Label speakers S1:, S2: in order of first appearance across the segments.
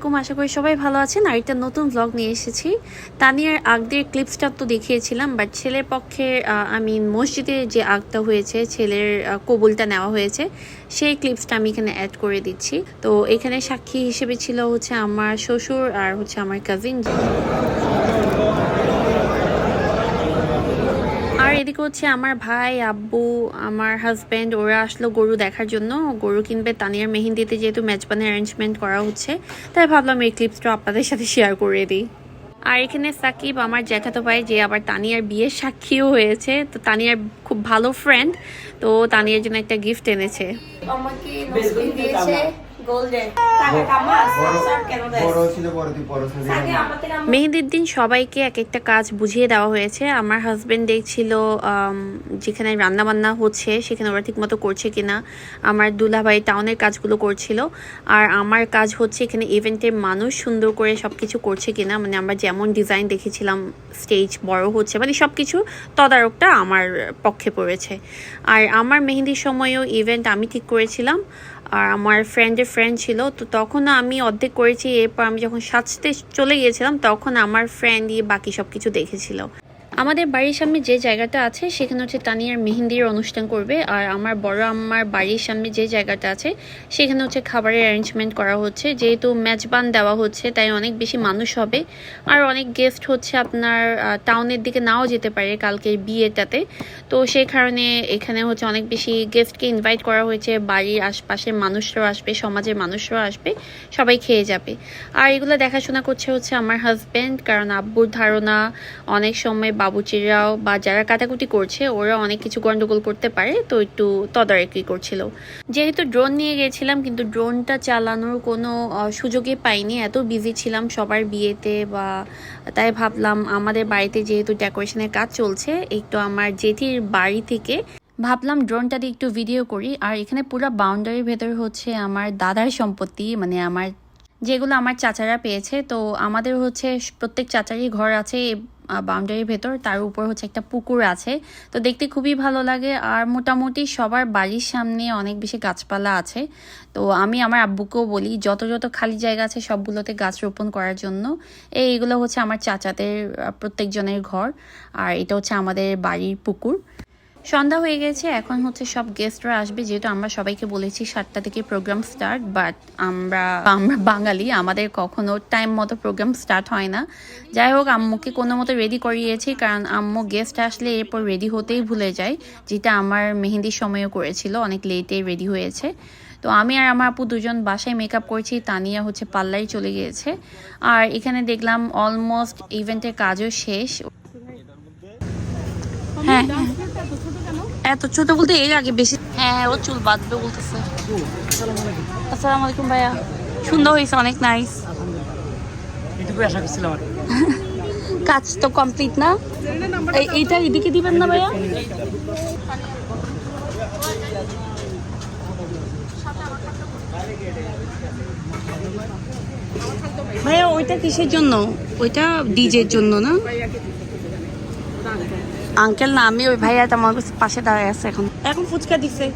S1: আলাইকুম, আশা করি সবাই ভালো আছেন। আর একটা নতুন ব্লগ নিয়ে এসেছি। তানিয়ার আগদের ক্লিপসটা তো দেখিয়েছিলাম বাট ছেলের পক্ষে আমি মসজিদে যে আগটা হয়েছে, ছেলের কবুলটা নেওয়া হয়েছে, সেই ক্লিপসটা আমি এখানে অ্যাড করে দিচ্ছি। তো এখানে সাক্ষী হিসেবে ছিল হচ্ছে আমার শ্বশুর আর হচ্ছে আমার কাজিন এদিকে হচ্ছে আমার ভাই, আব্বু, আমার হাজব্যান্ড ওরা আসলো গরু দেখার জন্য। গরু কিনবে তানিয়ার মেহেন্দিতে যেহেতু মেজবানের অ্যারেঞ্জমেন্ট করা হচ্ছে, তাই ভাবলাম এই ক্লিপসটা আপনাদের সাথে শেয়ার করে দিই। আর এখানে সাকিব, আমার জ্যাঠাতো ভাই, যে আবার তানিয়ার বিয়ের সাক্ষীও হয়েছে। তো তানিয়ার খুব ভালো ফ্রেন্ড তো তানিয়ার জন্য একটা গিফট এনেছে।
S2: আমাকে দিয়েছে।
S1: মেহেদির দিন সবাইকে এক একটা কাজ বুঝিয়ে দেওয়া হয়েছে। আমার হাজবেন্ড দেখছিল যেখানে রান্না বান্না হচ্ছে সেখানে ওরা ঠিকমতো করছে কিনা। আমার দুলাভাই টাউনের কাজগুলো করছিল। আর আমার কাজ হচ্ছে এখানে ইভেন্টের মানুষ সুন্দর করে সব কিছু করছে কিনা। মানে আমরা যেমন ডিজাইন দেখেছিলাম স্টেজ বড় হচ্ছে মানে সব কিছু তদারকটা আমার পক্ষে পড়েছে। আর আমার মেহেন্দির সময়ও ইভেন্ট আমি ঠিক করেছিলাম। আর আমার ফ্রেন্ডের ফ্রেন্ড ছিল, তো তখন আমি অর্ধেক করেছি। এরপর আমি যখন সাজতে চলে গিয়েছিলাম, তখন আমার ফ্রেন্ডই বাকি সব কিছু দেখেছিল। আমাদের বাড়ির সামনে যে জায়গাটা আছে, সেখানে হচ্ছে তানিয়ার মেহেন্দির অনুষ্ঠান করবে। আর আমার বড় আম্মার বাড়ির সামনে যে জায়গাটা আছে, সেখানে হচ্ছে খাবারের অ্যারেঞ্জমেন্ট করা হচ্ছে। যেহেতু মেজবান দেওয়া হচ্ছে, তাই অনেক বেশি মানুষ হবে। আর অনেক গেস্ট হচ্ছে আপনার টাউনের দিকে নাও যেতে পারে কালকের বিয়েটাতে। তো সেই কারণে এখানে হচ্ছে অনেক বেশি গেস্টকে ইনভাইট করা হয়েছে। বাড়ির আশপাশের মানুষরাও আসবে, সমাজের মানুষরাও আসবে, সবাই খেয়ে যাবে। আর এগুলো দেখাশোনা করছে হচ্ছে আমার হাজব্যান্ড কারণ আব্বুর ধারণা অনেক সময় বাবুচিরাও বা যারা কাটাকুটি করছে ওরা অনেক কিছু গন্ডগোল করতে পারে তো একটু তদারকি করছিল। যেহেতু ড্রোন নিয়ে গেছিলাম কিন্তু ড্রোনটা চালানোর কোনো আহ, সুযোগই পাইনি। এত বিজি ছিলাম সবার বিয়েতে বা তাই ভাবলাম আমাদের বাড়িতে যেহেতু ডেকোরেশনের কাজ চলছে একটু আমার জেঠির বাড়ি থেকে ভাবলাম ড্রোনটা দিয়ে একটু ভিডিও করি। আর এখানে পুরো বাউন্ডারির ভেতর হচ্ছে আমার দাদার সম্পত্তি মানে আমার যেগুলো আমার চাচারা পেয়েছে তো আমাদের হচ্ছে প্রত্যেক চাচারই ঘর আছে বাউন্ডারির ভেতর, তার উপর হচ্ছে একটা পুকুর আছে। তো দেখতে খুবই ভালো লাগে। আর মোটামুটি সবার বাড়ির সামনে অনেক বেশি গাছপালা আছে। তো আমি আমার আব্বুকেও বলি, যত যত খালি জায়গা আছে সবগুলোতে গাছ রোপণ করার জন্য। এই এগুলো হচ্ছে আমার চাচাদের প্রত্যেকজনের ঘর। আর এটা হচ্ছে আমাদের বাড়ির পুকুর। সন্ধ্যা হয়ে গেছে এখন হচ্ছে সব গেস্টরা আসবে যেহেতু আমরা সবাইকে বলেছি সাতটা থেকে প্রোগ্রাম স্টার্ট বাট আমরা আমরা বাঙালি আমাদের কখনো টাইম মতো প্রোগ্রাম স্টার্ট হয় না। যাই হোক আম্মুকে কোনো মতো রেডি করিয়েছি কারণ আম্মু গেস্ট আসলে এরপর রেডি হতেই ভুলে যায় যেটা আমার মেহেন্দির সময়ও করেছিল অনেক লেটে রেডি হয়েছে। তো আমি আর আমার আপু দুজন বাসায় মেকআপ করছি তানিয়া হচ্ছে পাল্লাই চলে গিয়েছে। আর এখানে দেখলাম অলমোস্ট ইভেন্টের কাজও শেষ। হ্যাঁ হ্যাঁ। এত ছোট বলতে এর আগে বেশি হ্যাঁ ও চুল বাঁধবে বলতেছে। আসসালামু আলাইকুম ভাইয়া। সুন্দর হয়েছে অনেক নাইস
S3: এটুকু আশা করছিলাম আর
S1: কাজ তো কমপ্লিট না। এইটা এদিকে দিবেন না ভাইয়া? ভাইয়া ওইটা কিসের জন্য? ওইটা ডিজের জন্য না? আঙ্কেল না আমি ওই ভাইয়া আমার কাছে পাশে দাঁড়ায় আছে এখন। এখন ফুচকা দিছে।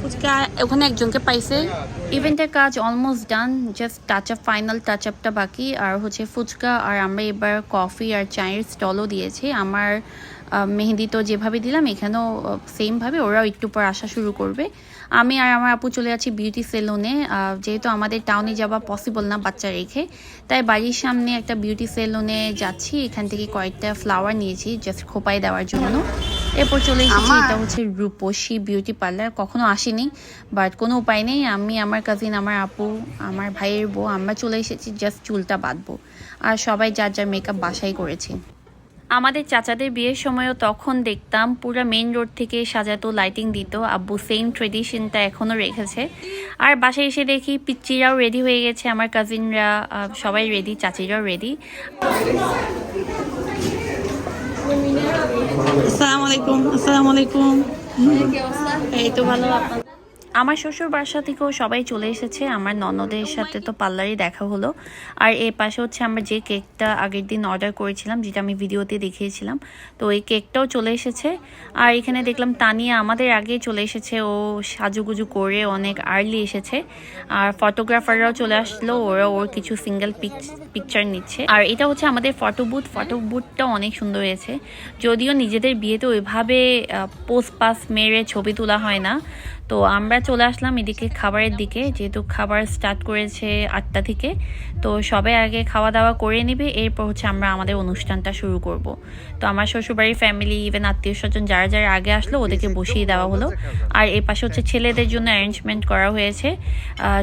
S1: ফুচকা ওখানে একজনকে পাইছে। ইভেন্টের কাজ almost done just touch up final touch আপটা বাকি। আর হচ্ছে ফুচকা আর আমরা এবার কফি আর চায়ের স্টলও দিয়েছি। আমার মেহেদি তো যেভাবে দিলাম এখানেও সেমভাবে ওরাও একটু পর আসা শুরু করবে। আমি আর আমার আপু চলে আছি বিউটি সেলুনে যেহেতু আমাদের টাউনে যাওয়া পসিবল না বাচ্চা রেখে তাই বাড়ির সামনে একটা বিউটি সেলুনে যাচ্ছি। এখান থেকে কয়েকটা ফ্লাওয়ার নিয়েছি জাস্ট খোপায় দেওয়ার জন্য। এরপর চলে এসেছি এটা হচ্ছে রূপসী বিউটি পার্লার কখনো আসিনি বাট কোনো উপায় নেই। আমি আমার কাজিন আমার আপু আমার ভাইয়ের বউ আমরা চলে এসেছি জাস্ট চুলটা বাঁধবো। আর সবাই যার যার মেকআপ বাসাই করেছে। আমাদের চাচাদের বিয়ের সময়ও তখন দেখতাম পুরো মেইন রোড থেকে সাজাতো লাইটিং দিত। আব্বু সেম ট্রেডিশনটা এখনও রেখেছে। আর বাসায় এসে দেখি পিচ্চিরাও রেডি হয়ে গেছে আমার কাজিনরা সবাই রেডি চাচিরাও রেডি আসসালামু আলাইকুম আসসালামু আলাইকুম। এই তো ভালো আপনার? আমার শ্বশুর বাসা থেকেও সবাই চলে এসেছে। আমার ননদের সাথে তো পার্লারই দেখা হলো। আর এর পাশে হচ্ছে আমরা যে কেকটা আগের দিন অর্ডার করেছিলাম, যেটা আমি ভিডিওতে দেখিয়েছিলাম, তো এই কেকটাও চলে এসেছে। আর এখানে দেখলাম তানিয়া আমাদের আগে চলে এসেছে। ও সাজুগুজু করে অনেক আর্লি এসেছে। আর ফটোগ্রাফাররাও চলে আসলো। ওরা ওর কিছু সিঙ্গেল পিকচার নিচ্ছে। আর এটা হচ্ছে আমাদের ফটো বুথ ফটো অনেক সুন্দর হয়েছে। যদিও নিজেদের বিয়েতে ওইভাবে পোস্ট পাস মেরে ছবি তোলা হয় না। তো আমরা চলে আসলাম এদিকে খাবারের দিকে, যেহেতু খাবার স্টার্ট করেছে আটটা থেকে। তো সবাই আগে খাওয়া দাওয়া করে নেবে, এরপর হচ্ছে আমরা আমাদের অনুষ্ঠানটা শুরু করব। তো আমার শ্বশুরবাড়ির ফ্যামিলি ইভেন আত্মীয় স্বজন যারা যারা আগে আসলো, ওদেরকে বসিয়ে দেওয়া হলো। আর এর পাশে হচ্ছে ছেলেদের জন্য অ্যারেঞ্জমেন্ট করা হয়েছে।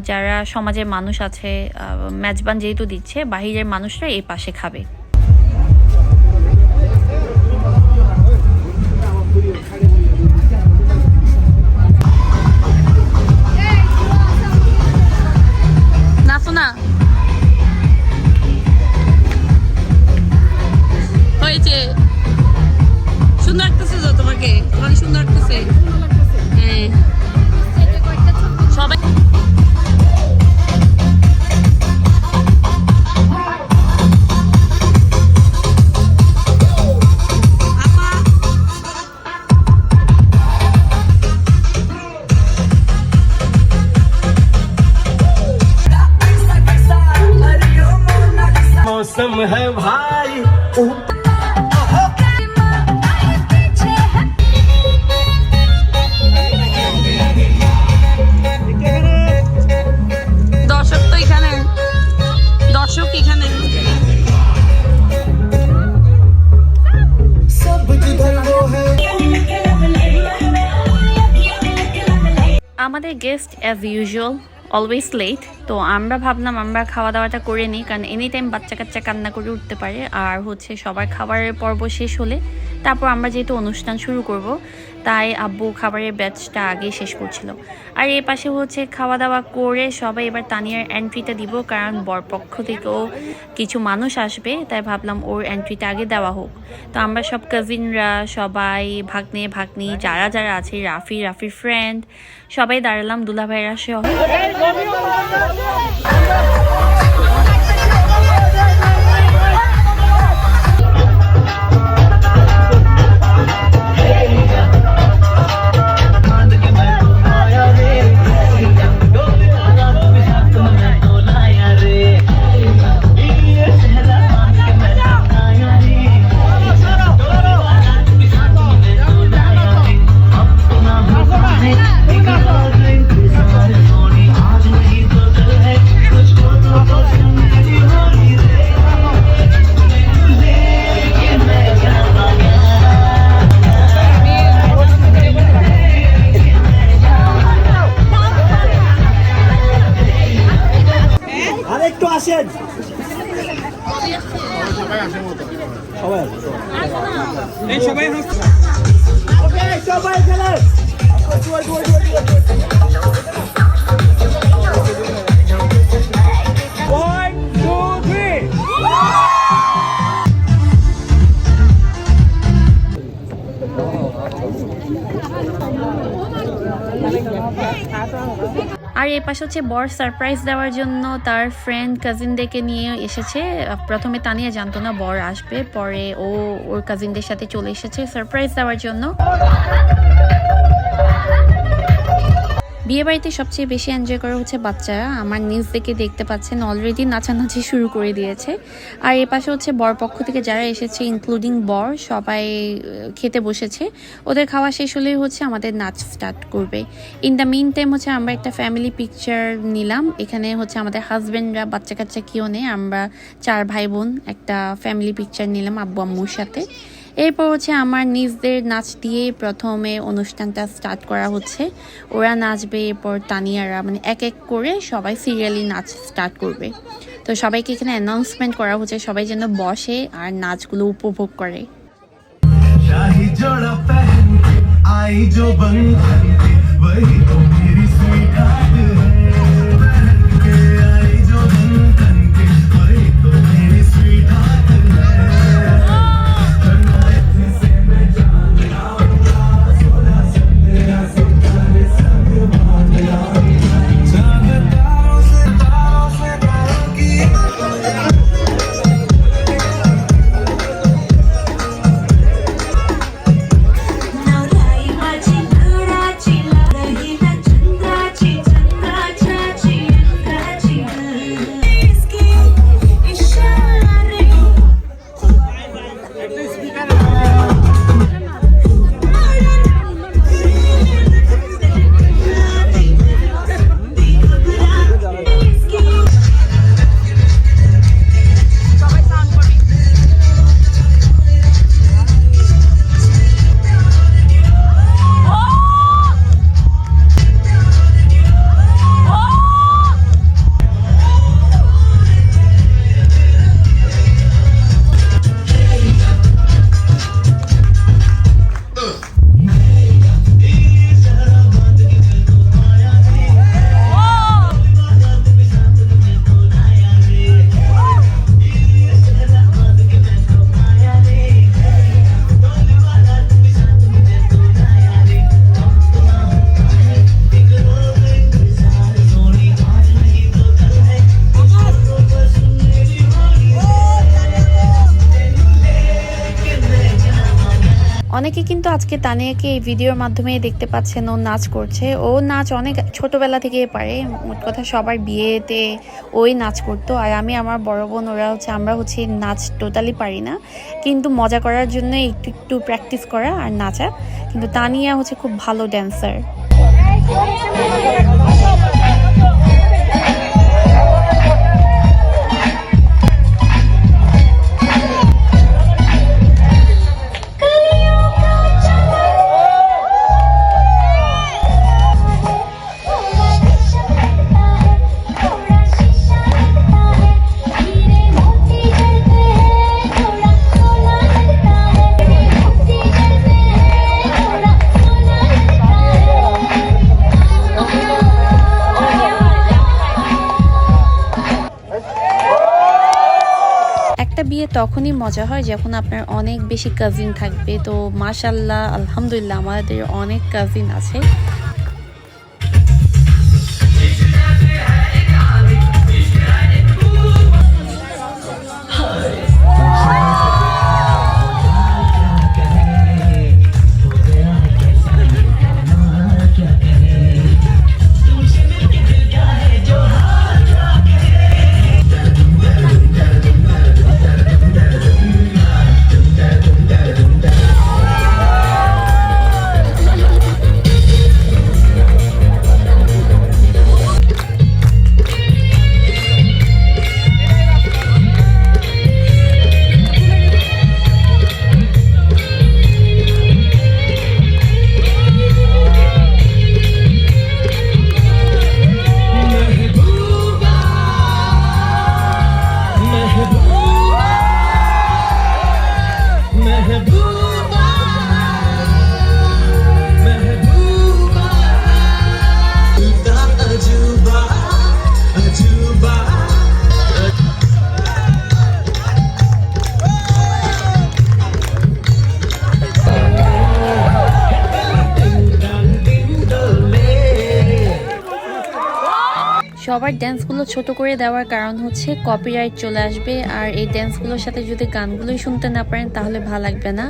S1: যারা সমাজের মানুষ আছে মেজবান যেহেতু দিচ্ছে, বাহিরের মানুষরা এই পাশে খাবে। হয়েছে সুন্দর লাগতেছে তো তোমাকে? তোমাকে সুন্দর লাগতেছে? হ্যাঁ। সবাই অ্যাজ ইউজুয়াল অলওয়েজ লেট তো আমরা ভাবলাম আমরা খাওয়া দাওয়াটা করে নিই, কারণ এনি টাইম বাচ্চা কাচ্চা কান্না করে উঠতে পারে। আর হচ্ছে সবার খাবারের পর্ব শেষ হলে তারপর আমরা যেহেতু অনুষ্ঠান শুরু করব তাই আব্বু খাবারের ব্যাচটা আগে শেষ করছিল। আর এর পাশে হচ্ছে খাওয়া দাওয়া করে সবাই এবার তানিয়ার এন্ট্রিটা দিব, কারণ বরপক্ষ থেকেও কিছু মানুষ আসবে, তাই ভাবলাম ওর এন্ট্রিটা আগে দেওয়া হোক। তো আমরা সব কাজিনরা সবাই, ভাগ্নে, ভাগ্নি, যারা যারা আছে, রাফি, রাফির ফ্রেন্ড সবাই দাঁড়ালাম দুলাভাইরা সহ।
S3: এই সবাই
S4: ওকে সবাই খেলে
S1: আর এর পাশে হচ্ছে বর সারপ্রাইজ দেওয়ার জন্য তার ফ্রেন্ড কাজিনদেরকে নিয়ে এসেছে। প্রথমে তানিয়া জানতো না বর আসবে, পরে ও ওর কাজিনদের সাথে চলে এসেছে সারপ্রাইজ দেওয়ার জন্য। বিয়ে বাড়িতে সবচেয়ে বেশি এনজয় করা হচ্ছে বাচ্চারা। আমার নিজ থেকে দেখতে পাচ্ছেন অলরেডি নাচানাচি শুরু করে দিয়েছে। আর এ পাশে হচ্ছে বর পক্ষ থেকে যারা এসেছে ইনক্লুডিং বর, সবাই খেতে বসেছে। ওদের খাওয়া শেষ হলেই হচ্ছে আমাদের নাচ স্টার্ট করবে। ইন দ্য মিন টাইম হচ্ছে আমরা একটা ফ্যামিলি পিকচার নিলাম। এখানে হচ্ছে আমাদের হাজব্যান্ডরা বাচ্চা কাচ্চা কেউ নেই। আমরা চার ভাই বোন একটা ফ্যামিলি পিকচার নিলাম আব্বু আম্মুর সাথে। এরপর হচ্ছে আমার নিজদের নাচ দিয়ে প্রথমে অনুষ্ঠানটা স্টার্ট করা হচ্ছে ওরা নাচবে এরপর তানিয়ারা মানে এক এক করে সবাই সিরিয়ালি নাচ স্টার্ট করবে তো সবাইকে এখানে অ্যানাউন্সমেন্ট করা হচ্ছে সবাই যেন বসে আর নাচগুলো উপভোগ করে
S5: शाही जोड़ा पहन के आई जो बंधन के वही तो मेरी स्वीट আজকে তানিয়াকে এই ভিডিওর মাধ্যমে দেখতে পাচ্ছেন ও নাচ করছে ও নাচ অনেক ছোটবেলা থেকে পারে মোট কথা সবার বিয়েতে ওই নাচ করতো আর আমি আমার বড় বোন ওরা হচ্ছে আমরা হচ্ছে নাচ টোটালি পারি না কিন্তু মজা করার জন্য একটু একটু প্র্যাকটিস করা আর নাচা কিন্তু তানিয়া হচ্ছে খুব ভালো ড্যান্সার তখনই মজা হয় যখন আপনার অনেক বেশি কাজিন থাকবে। তো মাশাল্লাহ আলহামদুলিল্লাহ, আমাদের অনেক কাজিন আছে। সবার ড্যান্সগুলো ছোট করে দেওয়ার কারণ হচ্ছে কপিরাইট চলে আসবে। আর এই ড্যান্সগুলোর সাথে যদি গানগুলোই শুনতে না পারেন, তাহলে ভালো লাগবে না।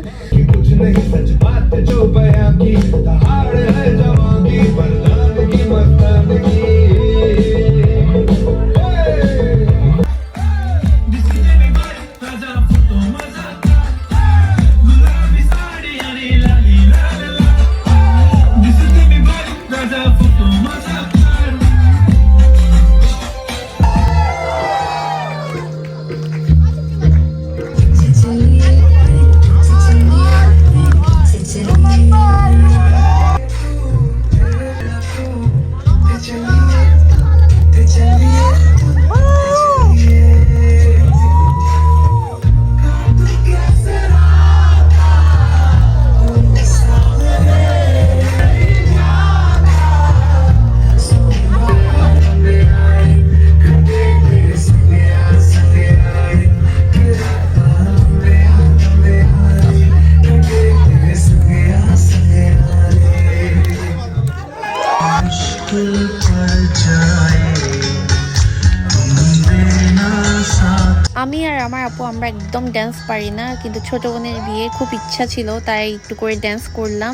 S5: একদম ড্যান্স পারি না, কিন্তু ছোট বোনের বিয়ে খুব ইচ্ছা ছিল, তাই একটু করে ড্যান্স করলাম।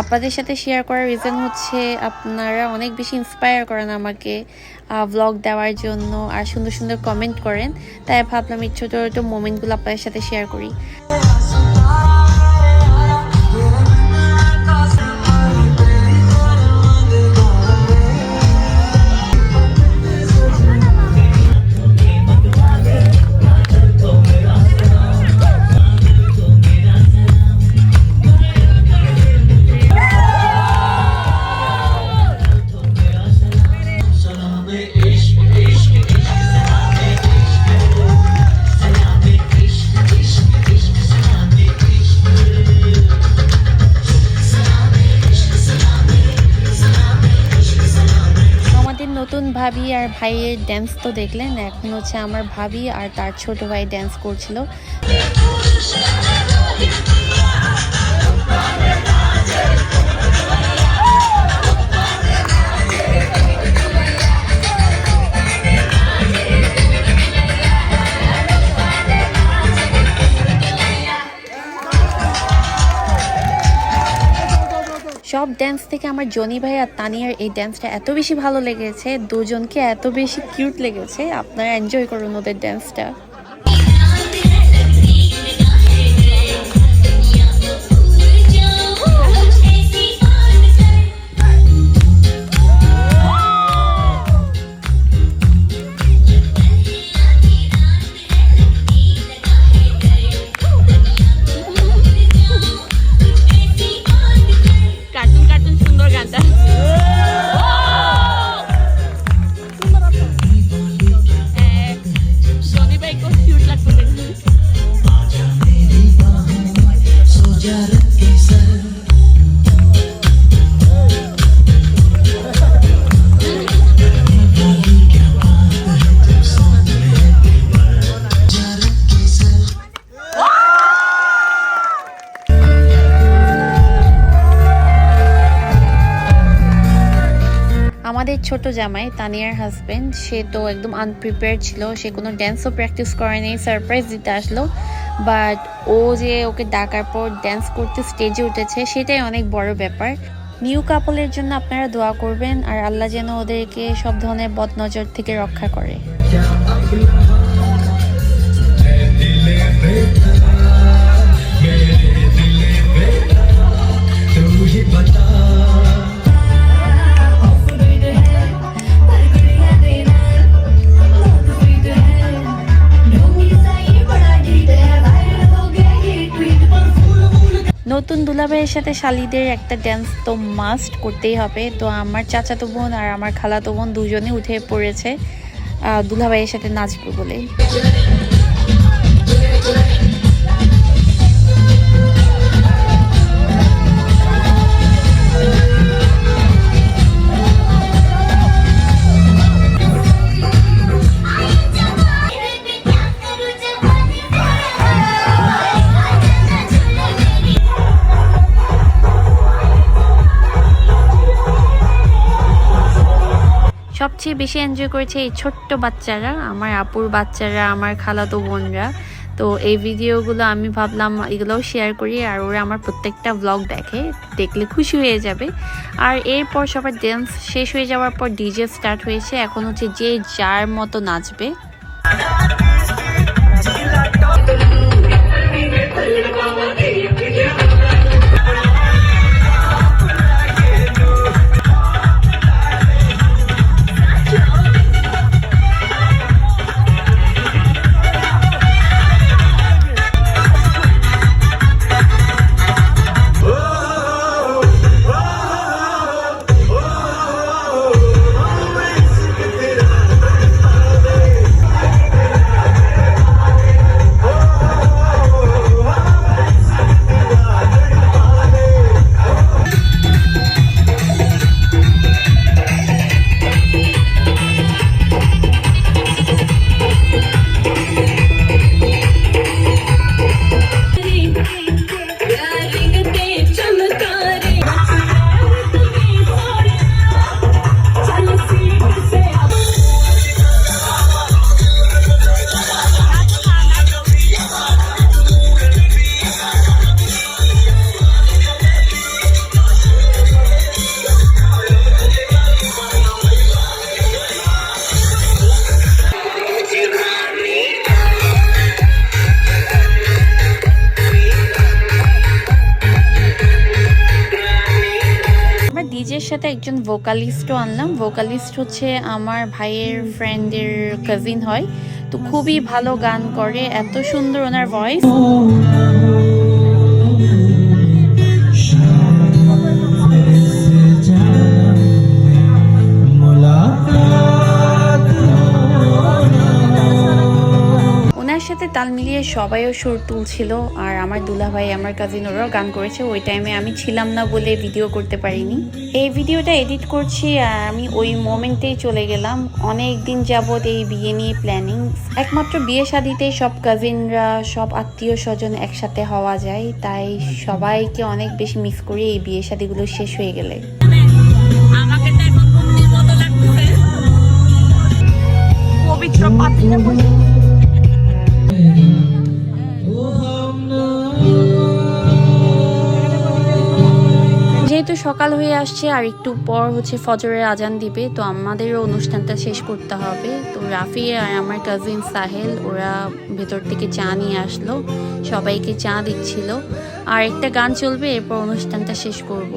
S5: আপনাদের সাথে শেয়ার করার রিজন হচ্ছে, আপনারা অনেক বেশি ইন্সপায়ার করেন আমাকে ব্লগ দেওয়ার জন্য আর সুন্দর সুন্দর কমেন্ট করেন। তাই ভাবলাম এই ছোটো ছোটো মোমেন্টগুলো আপনাদের সাথে শেয়ার করি। ভাইয়ের ড্যান্স তো দেখলেন এখন হচ্ছে আমার ভাবি আর তার ছোট ভাই ড্যান্স করছিল।
S1: ড্যান্স থেকে আমার জনি ভাই আর তানিয়ার এই ড্যান্সটা এত বেশি ভালো লেগেছে, দুজনকে এত বেশি কিউট লেগেছে, আপনারা এনজয় করুন ওদের ড্যান্সটা আমাদের ছোট জামাই, তানিয়ার হাজবেন্ড সে তো একদম আনপ্রিপেয়ার ছিল। সে কোনো ড্যান্সও প্র্যাকটিস করেনি সারপ্রাইজ দিতে আসলো। বাট ও যে ওকে ডাকার পর ড্যান্স করতে স্টেজে উঠেছে, সেটাই অনেক বড় ব্যাপার। নিউ কাপলের জন্য আপনারা দোয়া করবেন, আর আল্লাহ যেন ওদেরকে সব ধরনের বদনজর থেকে রক্ষা করে। নতুন দুলাভাইয়ের সাথে শালিদের একটা ড্যান্স তো মাস্ট করতেই হবে। তো আমার চাচাতো বোন আর আমার খালাতো বোন দুজনে উঠে পড়েছে দুলাভাইয়ের সাথে নাচবে বলে। সবচেয়ে বেশি এনজয় করেছে এই ছোট্ট বাচ্চারা, আমার আপুর বাচ্চারা, আমার খালাতো বোনরা। তো এই ভিডিওগুলো আমি ভাবলাম এগুলোও শেয়ার করি আর ওরা আমার প্রত্যেকটা ব্লগ দেখে, দেখলে খুশি হয়ে যাবে। আর এরপর সবার ড্যান্স শেষ হয়ে যাওয়ার পর ডিজে স্টার্ট হয়েছে, এখন হচ্ছে যে যার মতো নাচবে। একজন ভোকালিস্টও আনলাম। ভোকালিস্ট হচ্ছে আমার ভাইয়ের ফ্রেন্ডের কাজিন হয়। তো খুবই ভালো গান করে, এত সুন্দর ওনার ভয়েস তাল মিলিয়ে সবাইও সুর তুলছিল আর আমার দুলাভাই আমার কাজিন ওরাও গান করেছে। ওই টাইমে আমি ছিলাম না বলে ভিডিও করতে পারিনি। এই ভিডিওটা এডিট করছি আর আমি ওই মোমেন্টেই চলে গেলাম। অনেক দিন যাবৎ এই বিয়ে নিয়ে প্ল্যানিং একমাত্র বিয়ে শাদিতে সব কাজিনরা সব আত্মীয় স্বজন একসাথে হওয়া যায়। তাই সবাইকে অনেক বেশি মিস করি এই বিয়ে শাদিগুলো শেষ হয়ে গেলে।
S2: পবিত্র পাত্রে বসে
S1: সকাল হয়ে আসছে আর একটু পর হচ্ছে ফজরের আজান দিবে। তো আমাদেরও অনুষ্ঠানটা শেষ করতে হবে। তো রাফি আর আমার কাজিন সাহেল, ওরা ভেতর থেকে চা নিয়ে আসলো। সবাইকে চা দিচ্ছিল। আর একটা গান চলবে, এরপর অনুষ্ঠানটা শেষ করব।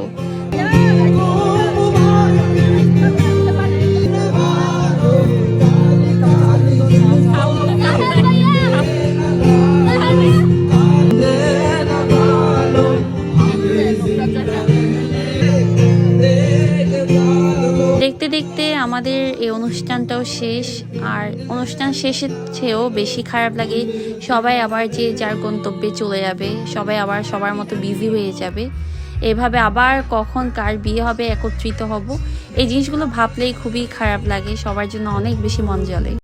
S1: আমাদের এই অনুষ্ঠানটাও শেষ। আর অনুষ্ঠান শেষের চেয়েও বেশি খারাপ লাগে সবাই আবার যে যার গন্তব্যে চলে যাবে, সবাই আবার সবার মতো বিজি হয়ে যাবে। এভাবে আবার কখন কার বিয়ে হবে, একত্রিত হব, এই জিনিসগুলো ভাবলেই খুবই খারাপ লাগে, সবার জন্য অনেক বেশি মন জ্বলে